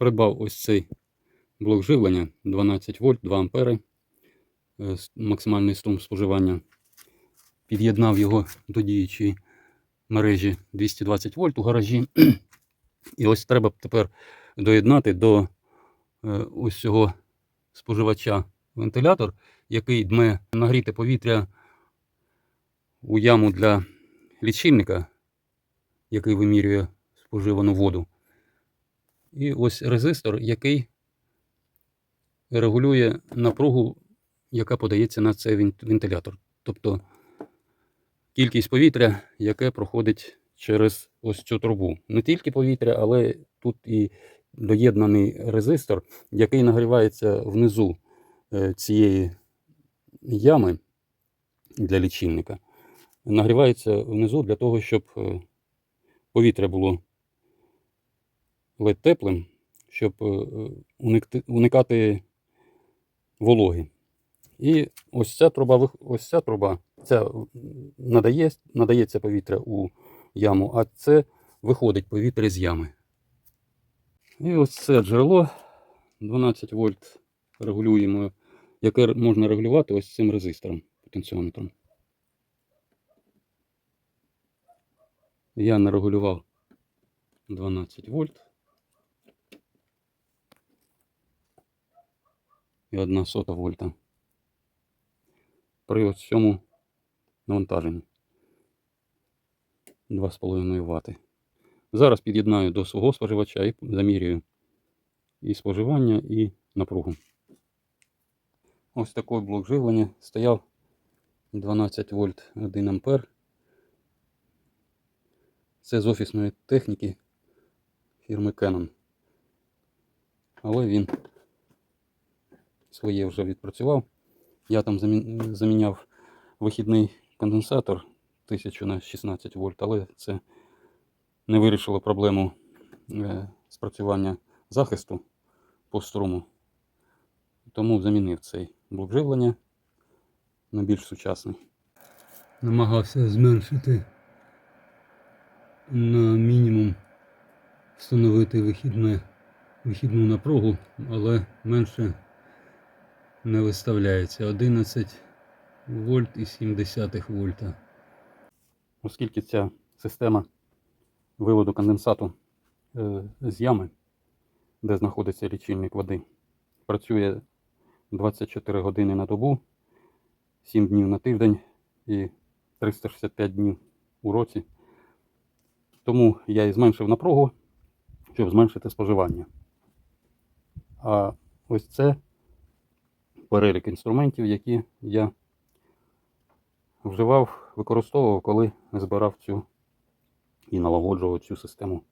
Придбав ось цей блок живлення 12 вольт, 2 ампери, е, максимальний струм споживання. Під'єднав його до діючої мережі 220 вольт у гаражі. І ось треба тепер доєднати до е, ось цього споживача вентилятор, який дме нагріте повітря у яму для лічильника, який вимірює споживану воду. І ось резистор, який регулює напругу, яка подається на цей вентилятор. Тобто кількість повітря, яке проходить через ось цю трубу. Не тільки повітря, але тут і доєднаний резистор, який нагрівається внизу е, цієї ями для лічильника. Нагрівається внизу для того, щоб е, повітря було ледь теплим, щоб е, уникати вологи. І ось ця труба, ось ця труба, ця надає, надається повітря у яму, а це виходить повітря з ями. І ось це джерело 12 вольт регулюємо, яке можна регулювати ось цим резистором, потенціометром. Я нарегулював 12 вольт. І 1 сота вольта. При ось цьому навантаженні 2,5 Вт. Зараз під'єднаю до свого споживача і замірюю і споживання, і напругу. Ось такий блок живлення стояв 12 вольт 1 ампер. Це з офісної техніки фірми Canon. Але він своє вже відпрацював. Я там заміняв вихідний конденсатор 1000 на 16 вольт, але це не вирішило проблему е, спрацювання захисту по струму. Тому замінив цей блок живлення на більш сучасний. Намагався зменшити на мінімум встановити вихідне, вихідну напругу, але менше не виставляється 11 вольт і 70 вольта. Оскільки ця система виводу конденсату е, з ями, де знаходиться лічильник води, працює 24 години на добу, 7 днів на тиждень і 365 днів у році. Тому я і зменшив напругу, щоб зменшити споживання. А ось це перелік інструментів, які я вживав, використовував, коли збирав цю і налагоджував цю систему